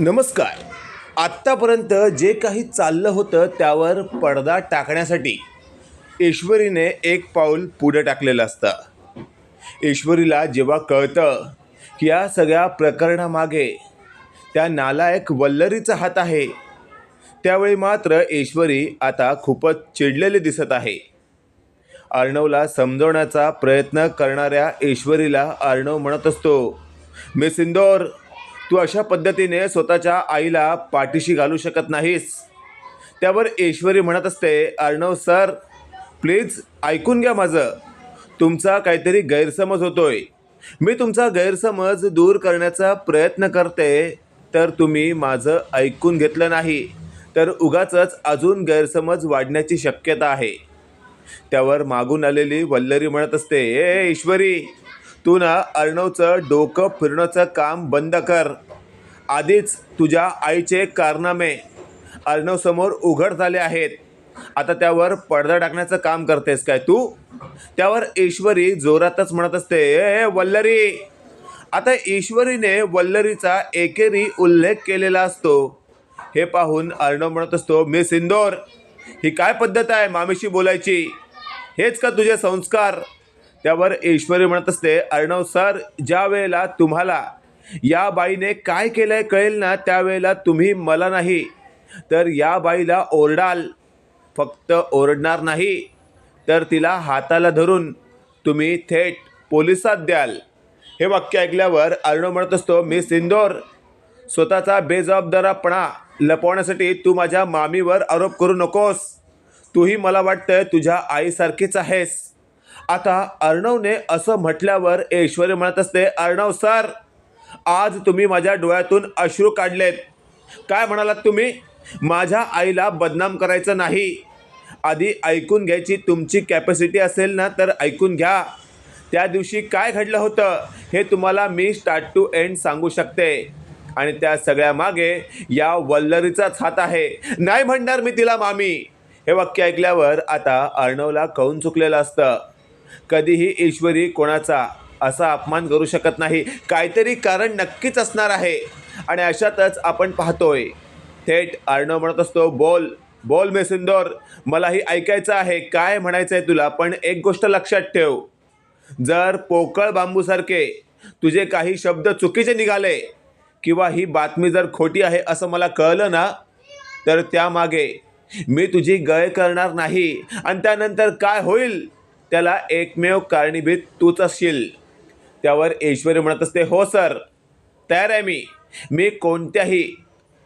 नमस्कार. आत्तापर्यंत जे काही चाललं होतं त्यावर पडदा टाकण्यासाठी ईश्वरीने एक पाऊल पुढे टाकलेलं असतं. ईश्वरीला जेव्हा कळतं की या सगळ्या प्रकरणामागे त्या नालायक वल्लरीचा हात आहे त्यावेळी मात्र ईश्वरी आता खूपच चिडलेली दिसत आहे. अर्णवला समजवण्याचा प्रयत्न करणाऱ्या ईश्वरीला अर्णव म्हणत असतो मी सिंदोर तू अशा पद्धतीने स्वतःच्या आईला पाठीशी घालू शकत नाहीस. त्यावर ऐश्वरी म्हणत असते अर्णव सर प्लीज ऐकून घ्या माझं. तुमचा काहीतरी गैरसमज होतोय. मी तुमचा गैरसमज दूर करण्याचा प्रयत्न करते तर तुम्ही माझं ऐकून घेतलं नाही. तर उगाचच अजून गैरसमज वाढण्याची शक्यता आहे. त्यावर मागून आलेली वल्लरी म्हणत असते ए ईश्वरी तू ना अर्णवचं डोकं फिरण्याचं काम बंद कर. आधीच तुझ्या आईचे कारनामे अर्णवसमोर उघड झाले आहेत. आता त्यावर पडदा टाकण्याचं काम करतेस काय तू? त्यावर ईश्वरी जोरातच म्हणत असते ए वल्लरी! आता ईश्वरीने वल्लरीचा एकेरी उल्लेख केलेला असतो. हे पाहून अर्णव म्हणत असतो मी सिंदोर ही काय पद्धत आहे मामीशी बोलायची? हेच का तुझे संस्कार? त्यावर ईश्वरी म्हणत असते अर्णव सर ज्या वेळेला तुम्हाला या बाईने काय केलं आहे कळेल ना त्यावेळेला तुम्ही मला नाही. तर या बाईला ओरडाल. फक्त ओरडणार नाही तर तिला हाताला धरून तुम्ही थेट पोलिसात द्याल. हे वाक्य ऐकल्यावर अर्णव म्हणत असतो मी सिंदोर स्वतःचा बेजबाबदारपणा लपवण्यासाठी तू माझ्या मामीवर आरोप करू नकोस. तूही मला वाटतं तुझ्या आईसारखीच आहेस. आता अर्णवने असं म्हटल्यावर ऐश्वर्य म्हणत असते अर्णव सर आज तुम्ही माझ्या डोळ्यातून अश्रू काढलेत. काय म्हणालात तुम्ही? माझ्या आईला बदनाम करायचं नाही. आधी ऐकून घ्यायची तुमची कॅपॅसिटी असेल ना तर ऐकून घ्या. त्या दिवशी काय घडलं होतं हे तुम्हाला मी स्टार्ट टू एंड सांगू शकते. आणि त्या सगळ्या मागे या वल्लरीचाच हात आहे. नाही म्हणणार मी तिला मामी. हे वाक्य ऐकल्यावर आता अर्णवला कळून चुकलेलं असतं. कधीही ईश्वरी कोणाचा असा अपमान करू शकत नाही. काहीतरी कारण नक्कीच असणार आहे. आणि अशातच आपण पाहतोय थेट अर्णव म्हणत असतो बोल बोल मेसिंदोर मला मलाही ऐकायचं आहे काय म्हणायचं आहे तुला पण एक गोष्ट लक्षात ठेव. जर पोकळ बांबूसारखे तुझे काही शब्द चुकीचे निघाले किंवा ही बातमी जर खोटी आहे असं मला कळलं ना तर त्यामागे मी तुझी गय करणार नाही. आणि त्यानंतर काय होईल? त्याला एकमेव कारणीभूत तूच असशील. त्यावर ऐश्वर्य म्हणत असते हो सर. तयार आहे मी. मी कोणत्याही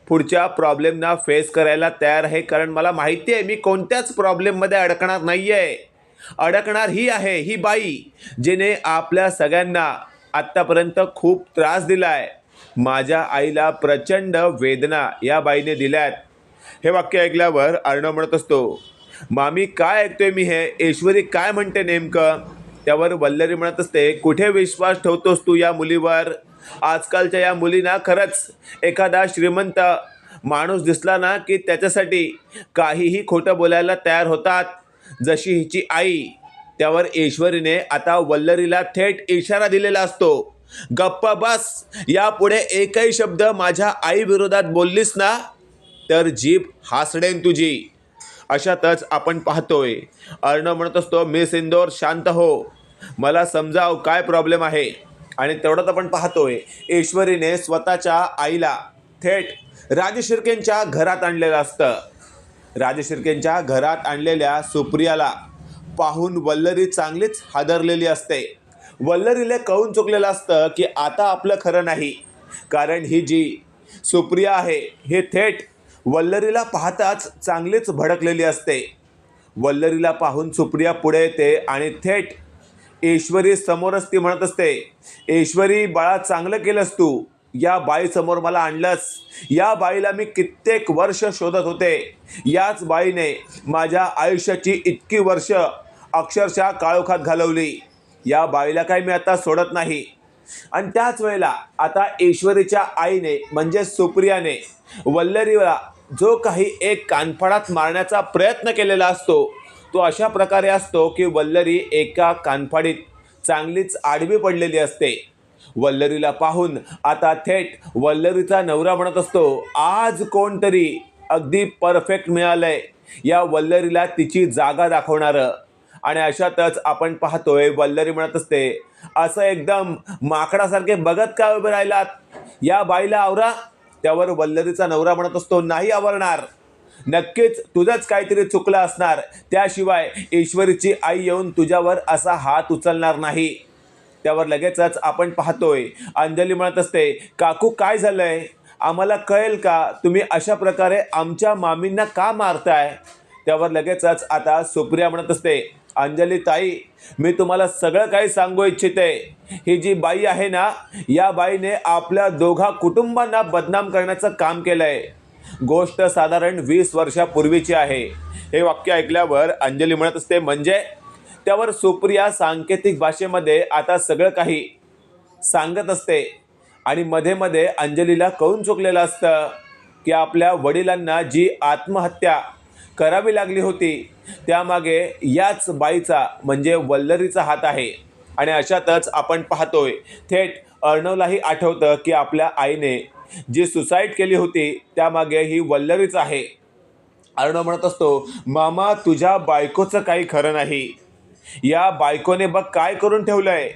पुढच्या प्रॉब्लेमना फेस करायला तयार आहे कारण मला माहिती आहे मी कोणत्याच प्रॉब्लेममध्ये अडकणार नाही आहे अडकणार ही आहे ही बाई जिने आपल्या सगळ्यांना आत्तापर्यंत खूप त्रास दिला आहे माझ्या आईला प्रचंड वेदना या बाईने दिल्यात. हे वाक्य ऐकल्यावर अर्णव म्हणत असतो मामी काय ऐकतोय मी हे? ऐश्वरी काय म्हणते नेमकं? त्यावर वल्लरी म्हणत असते कुठे विश्वास ठेवतोस तू या मुलीवर? आजकालच्या या मुलींना खरंच एखादा श्रीमंत माणूस दिसला ना की त्याच्यासाठी काहीही खोटं बोलायला तयार होतात. जशी हिची आई त्यावर ईश्वरीने आता वल्लरीला थेट इशारा दिलेला असतो. गप्प बस यापुढे एकही शब्द माझ्या आईविरोधात बोललीस ना तर जीभ हासडेन तुझी. अशातच आपण पाहतोय. अर्णव म्हणत असतो मिस इंदोर शांत हो. मला समजाव काय प्रॉब्लेम आहे. आणि तेवढंच आपण पाहतोय ईश्वरीने स्वतःच्या आईला थेट राजशिर्केंच्या घरात आणलेलं असतं. राजशिर्केंच्या घरात आणलेल्या सुप्रियाला पाहून वल्लरी चांगलीच हादरलेली असते. वल्लरीला कळून चुकलेलं असतं की आता आपलं खरं नाही. कारण ही जी सुप्रिया आहे हे थेट वल्लरीला पाहताच चांगलीच भडकलेली असते. वल्लरीला पाहून सुप्रिया पुढे येते आणि थेट ईश्वरी समोरच ती म्हणत असते ईश्वरी बाळा चांगलं केलंस तू. या बाईसमोर मला आणलंस. या बाईला मी कित्येक वर्ष शोधत होते. याच बाईने माझ्या आयुष्याची इतकी वर्ष अक्षरशः काळोखात घालवली. या बाईला काही मी आता सोडत नाही. आणि त्याच वेळेला आता ईश्वरीच्या आईने म्हणजे सुप्रियाने वल्लरीला जो काही एक कानफडात मारण्याचा प्रयत्न केलेला असतो तो अशा प्रकारे असतो की वल्लरी एका कानफाडीत चांगलीच आडवी पडलेली असते. वल्लरीला पाहून आता थेट वल्लरीचा नवरा म्हणत असतो आज कोणतरी अगदी परफेक्ट मिळालंय. या वल्लरीला तिची जागा दाखवणारं. आणि अशातच आपण पाहतोय वल्लरी म्हणत असते असं एकदम माकडासारखे बघत का उभे राहिलात? या बाईला आवरा. त्यावर वल्लरीचा नवरा म्हणत असतो नाही आवरणार. नक्कीच तुझंच काहीतरी चुकलं असणार. त्याशिवाय ईश्वरीची आई येऊन तुझ्यावर असा हात उचलणार नाही. त्यावर लगेचच आपण पाहतोय. अंजली म्हणत असते काकू काय झालंय? आम्हाला कळेल का? तुम्ही अशा प्रकारे आमच्या मामींना का मारताय? त्यावर लगेचच आता सुप्रिया म्हणत असते अंजली ताई मी तुम्हाला सगळं काही सांगू इच्छिते. ही जी बाई आहे ना या बाईने आपल्या दोघा कुटुंबांना बदनाम करण्याचं काम केलं आहे गोष्ट साधारण वीस वर्षापूर्वीची आहे. हे वाक्य ऐकल्यावर अंजली म्हणत असते म्हणजे? त्यावर सुप्रिया सांकेतिक भाषेमध्ये आता सगळं काही सांगत असते. आणि मध्ये मध्ये अंजलीला कळून चुकलेलं असतं की आपल्या वडिलांना जी आत्महत्या करावी लागली होती. त्यामागे याच बाईचा म्हणजे वल्लरीचा हात आहे. आणि अशातच आपण पाहतोय थेट अर्णवलाही आठवतं की आपल्या आईने जी सुसाईड केली होती त्यामागे ही वल्लरीच आहे. अर्णव म्हणत असतो मामा तुझ्या बायकोचं काही खरं नाही. या बायकोने बघ काय करून ठेवलंय.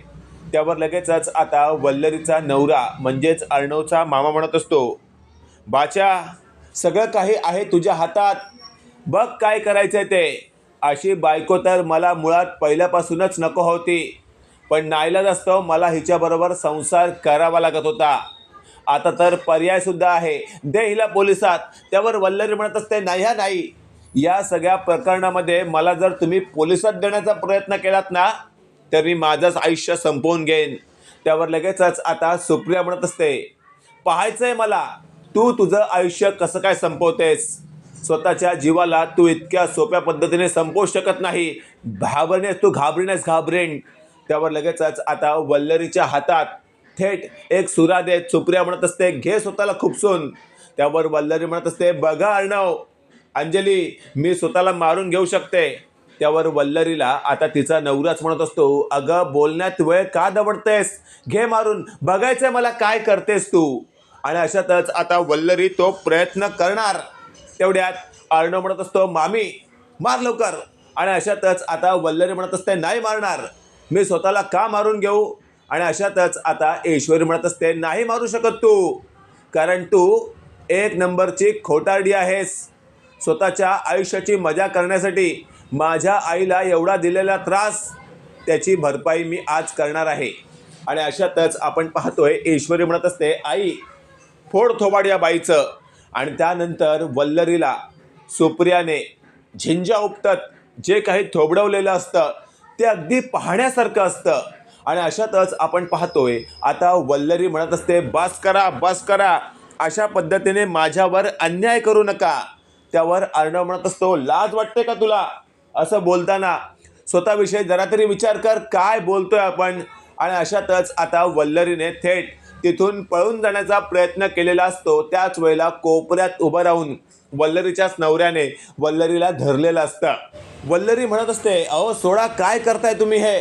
त्यावर लगेचच आता वल्लरीचा नवरा म्हणजेच अर्णवचा मामा म्हणत असतो बाच्या सगळं काही आहे तुझ्या हातात. बघ काय करायचंय ते. अशी बायको तर मला मुळात पहिल्यापासूनच नको होती. पण नाईलाज असतो मला हिच्याबरोबर संसार करावा लागत होता. आता तर पर्यायसुद्धा आहे. दे हिला पोलिसात. त्यावर वल्लरी म्हणत असते नाही हा नाही. या सगळ्या प्रकरणामध्ये मला जर तुम्ही पोलिसात देण्याचा प्रयत्न केलात ना तर मी माझंच आयुष्य संपवून घेईन. त्यावर लगेचच आता सुप्रिया म्हणत असते पाहायचं आहे मला. तू तुझं आयुष्य कसं काय संपवतेस? स्वतःच्या जीवाला तू इतक्या सोप्या पद्धतीने संपवू शकत नाही. घाबरण्यास तू घाबरण्यास घाबरेन. त्यावर लगेचच आता वल्लरीच्या हातात थेट एक सुरा देत सुप्रिया म्हणत असते घे स्वतःला खुपसून. त्यावर वल्लरी म्हणत असते बघा अर्णव अंजली मी स्वतःला मारून घेऊ शकते. त्यावर वल्लरीला आता तिचा नवराच म्हणत असतो अगं बोलण्यात वेळ का दवडतेस? घे मारून बघायचंय मला काय करतेस तू. आणि अशातच आता वल्लरी तो प्रयत्न करणार. तेवढ्यात अर्णव म्हणत असतो मामी मार लवकर. आणि अशातच आता वल्लरी म्हणत असते नाही मारणार. मी स्वतःला का मारून घेऊ? आणि अशातच आता ऐश्वरी म्हणत असते नाही मारू शकत तू. कारण तू एक नंबरची खोटारडी आहेस. स्वतःच्या आयुष्याची मजा करण्यासाठी माझ्या आईला एवढा दिलेला त्रास त्याची भरपाई मी आज करणार आहे. आणि अशातच आपण पाहतोय ईश्वरी म्हणत असते आई फोड थोबाड या बाईचं. आणि त्यानंतर वल्लरीला सुप्रियाने झिंजा उपटत जे काही थोबडवलेलं असतं ते अगदी पाहण्यासारखं असतं. आणि अशातच आपण पाहतोय आता वल्लरी म्हणत असते बस करा बस करा. अशा पद्धतीने माझ्यावर अन्याय करू नका. त्यावर अर्णव म्हणत असतो लाज वाटते का तुला? असं बोलताना स्वतःविषयी जरा तरी विचार कर काय बोलतोय आपण? आणि अशातच आता वल्लरीने थेट तिथून पळून जाण्याचा प्रयत्न केलेला असतो. त्याच वेळेला कोपऱ्यात उभं राहून वल्लरीच्याच नवऱ्याने वल्लरीला धरलेलं असतं. वल्लरी म्हणत असते अहो सोडा काय करताय तुम्ही हे?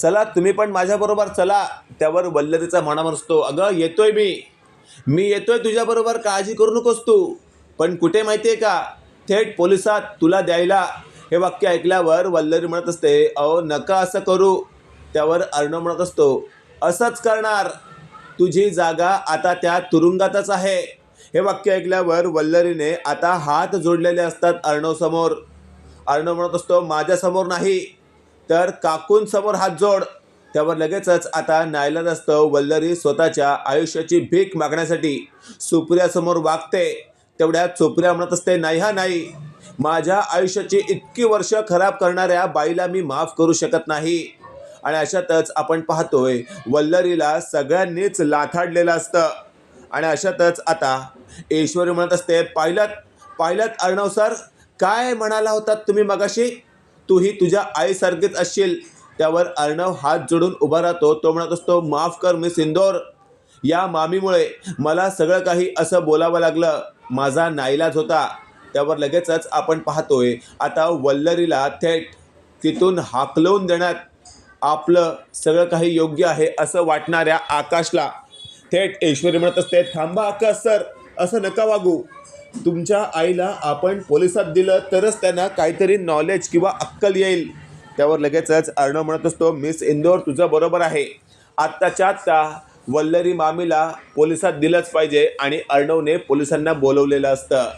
चला तुम्ही पण माझ्याबरोबर चला. त्यावर वल्लरीचा म्हणा असतो अगं येतोय मी. मी येतोय तुझ्याबरोबर काळजी करू नकोस तू. पण कुठे माहिती आहे का? थेट पोलिसात तुला द्यायला. हे वाक्य ऐकल्यावर वल्लरी म्हणत असते अहो नका असं करू. त्यावर अर्णव म्हणत असतो असंच करणार. तुझी जागा आता त्या तुरुंगातच आहे. हे वाक्य ऐकल्यावर वल्लरीने आता हात जोडलेले असतात अर्णवसमोर. अर्णव म्हणत असतो माझ्यासमोर नाही. तर काकूंसमोर हात जोड. त्यावर लगेचच आता नायलाज असतं वल्लरी स्वतःच्या आयुष्याची भीक मागण्यासाठी. सुप्रियासमोर वागते. तेवढ्यात सुप्रिया म्हणत असते नाही हा नाही. माझ्या आयुष्याची इतकी वर्ष खराब करणाऱ्या बाईला मी माफ करू शकत नाही. आणि अशातच आपण पाहतोय वल्लरीला सगळ्यांनीच लाथाडलेलं असतं. आणि अशातच आता ईश्वरी म्हणत असते पाहिलं पाहिलं अर्णव सर काय म्हणाला होतात तुम्ही मगाशी? तूही तुझ्या आईसारखीच असशील. त्यावर अर्णव हात जोडून उभा राहतो. तो म्हणत असतो माफ कर मी सिंदोर या मामीमुळे मला सगळं काही असं बोलावं लागलं. माझा नाईलाज होता. त्यावर लगेचच आपण पाहतोय आता वल्लरीला थेट तिथून हाकलवून देण्यात आपलं सगळं काही योग्य आहे असं वाटणाऱ्या आकाशला थेट ऐश्वरी म्हणत असते थांबा आकाश सर असं नका वागू. तुमच्या आईला आपण पोलिसात दिलं तरच त्यांना काहीतरी नॉलेज किंवा अक्कल येईल. त्यावर लगेचच अर्णव म्हणत असतो मिस इंदोर तुझं बरोबर आहे. आत्ताच्या आत्ता वल्लरी मामीला पोलिसात दिलंच पाहिजे आणि अर्णवने पोलिसांना बोलवलेलं असतं.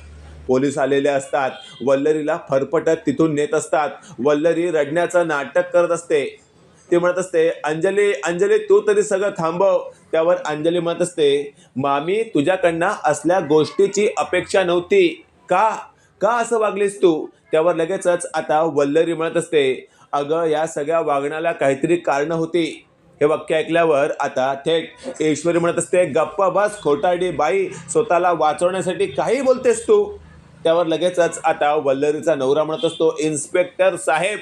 पोलीस आलेले असतात. वल्लरीला फरफटत तिथून नेत असतात. वल्लरी रडण्याचं नाटक करत असते. ती म्हणत असते अंजली अंजली तू तरी सगळं थांबव. त्यावर अंजली म्हणत असते मामी तुझ्याकडनं असल्या गोष्टीची अपेक्षा नव्हती. का? का असं वागलीस तू? त्यावर लगेचच आता वल्लरी म्हणत असते अगं या सगळ्या वागण्याला काहीतरी कारणं होती. हे वाक्य ऐकल्यावर आता थेट ईश्वरी म्हणत असते गप्पा बस खोटाडी बाई स्वतःला वाचवण्यासाठी काही बोलतेस तू? त्यावर लगेचच आता वल्लरीचा नवरा म्हणत असतो इन्स्पेक्टर साहेब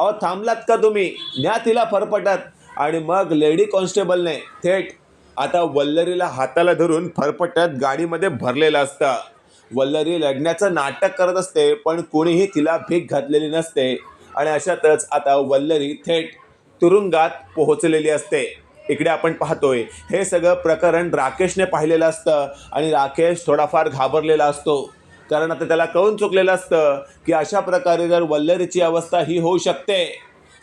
अहो थांबलात का तुम्ही? न्या तिला फरफटत. आणि मग लेडी कॉन्स्टेबलने थेट आता वल्लरीला हाताला धरून फरफटत गाडीमध्ये भरलेलं असतं. वल्लरी लढण्याचं नाटक करत असते पण कोणीही तिला भीक घातलेली नसते. आणि अशातच आता वल्लरी थेट तुरुंगात पोहोचलेली असते. इकडे आपण पाहतोय हे सगळं प्रकरण राकेशने पाहिलेलं असतं आणि राकेश थोडाफार घाबरलेला असतो. कारण आता त्याला कळून चुकलेलं असतं की अशा प्रकारे जर वल्लरीची अवस्था ही होऊ शकते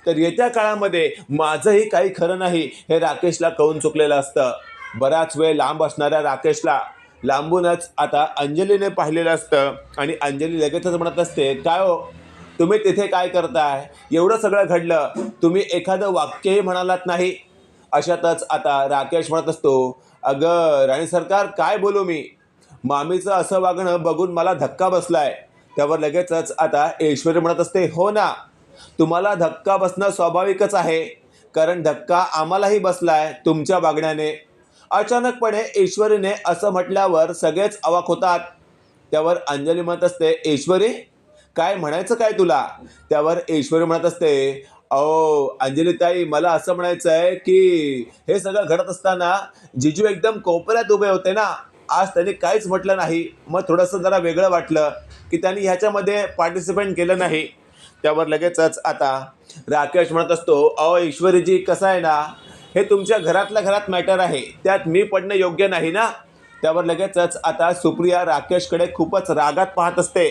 तर येत्या काळामध्ये माझंही काही खरं नाही हे राकेशला कळून चुकलेलं असतं. बराच वेळ लांब असणाऱ्या राकेशला लांबूनच आता अंजलीने पाहिलेलं असतं आणि अंजली लगेचच म्हणत असते काय हो? तुम्ही तिथे काय करताय? एवढं सगळं घडलं. तुम्ही एखादं वाक्यही म्हणालात नाही. अशातच आता राकेश म्हणत असतो अगं राणी सरकार काय बोलू मी? मामीचं असं वागणं बघून मला धक्का बसलाय. त्यावर लगेचच आता ऐश्वर्य म्हणत असते हो ना तुम्हाला धक्का बसणं स्वाभाविकच आहे कारण धक्का आम्हालाही बसलाय तुमच्या वागण्याने. अचानकपणे ईश्वरीने असं म्हटल्यावर सगळेच अवाक होतात. त्यावर अंजली म्हणत असते ईश्वरी काय म्हणायचं काय तुला? त्यावर ईश्वरी म्हणत असते अहो अंजलीताई मला असं म्हणायचं आहे की हे सगळं घडत असताना जिजू एकदम कोपऱ्यात उभे होते ना आज त्यांनी काहीच म्हटलं नाही. मग थोडंसं जरा वेगळं वाटलं की त्यांनी ह्याच्यामध्ये पार्टिसिपेट केलं नाही. त्यावर लगेचच आता राकेश म्हणत असतो अहो ईश्वरीजी कसं आहे ना? हे तुमच्या घरातल्या घरात मॅटर आहे. त्यात मी पडणं योग्य नाही ना? त्यावर लगेचच आता सुप्रिया राकेशकडे खूपच रागात पाहत असते.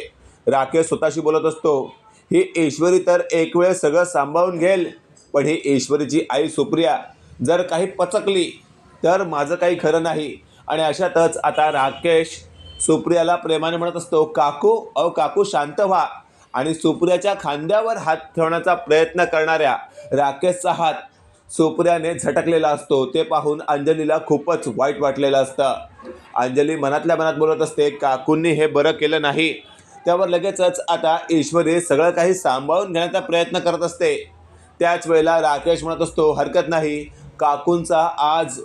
राकेश स्वतःशी बोलत असतो ही ईश्वरी तर एक वेळ सगळं सांभाळून घेईल पण ही ईश्वरीची आई सुप्रिया जर काही पचकली तर माझं काही खरं नाही. आणि अशातच आता राकेश सुप्रियाला प्रेमाने म्हणत असतो काकू अहो काकू शांत व्हा. आणि सुप्रियाच्या खांद्यावर हात ठेवण्याचा प्रयत्न करणाऱ्या राकेशचा हात सुप्रियाने झटकलेला असतो. ते पाहून अंजलीला खूपच वाईट वाटलेलं असतं. अंजली मनातल्या मनात बोलत असते काकूंनी हे बरं केलं नाही. त्यावर लगेचच आता ईश्वरी सगळं काही सांभाळून घेण्याचा प्रयत्न करत असते. त्याच वेळेला राकेश म्हणत असतो हरकत नाही. काकूंचा आज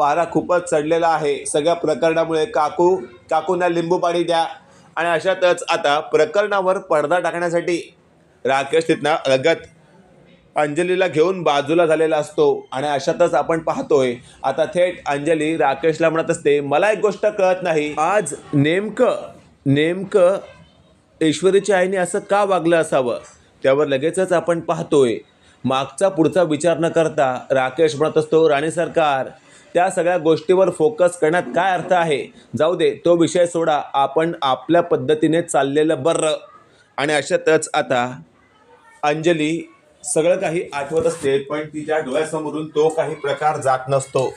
पारा खूपच चढलेला आहे. सगळ्या प्रकरणामुळे काकू काकूंना लिंबू पाणी द्या. आणि अशातच आता प्रकरणावर पडदा टाकण्यासाठी राकेश तिथनं लगत अंजलीला घेऊन बाजूला झालेला असतो. आणि अशातच आपण पाहतोय आता थेट अंजली राकेशला म्हणत असते मला एक गोष्ट कळत नाही. आज नेमकं नेमकं ईश्वरीच्या आईने असं का वागलं असावं? त्यावर लगेचच आपण पाहतोय मागचा पुढचा विचार न करता राकेश म्हणत असतो राणी सरकार त्या सगळ्या गोष्टीवर फोकस करण्यात काय अर्थ आहे? जाऊ दे तो विषय सोडा. आपण आपल्या पद्धतीने चाललेलं बरं. आणि अशातच आता अंजली सगळं काही आठवत असते पण तिच्या डोळ्यासमोरून तो काही प्रकार जात नसतो.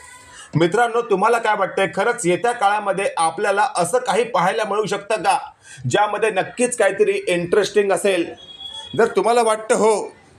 मित्रांनो तुम्हाला काय वाटतंय? खरंच येत्या काळामध्ये आपल्याला असं काही पाहायला मिळू शकतं का? ज्यामध्ये नक्कीच काहीतरी इंटरेस्टिंग असेल. जर तुम्हाला वाटतं हो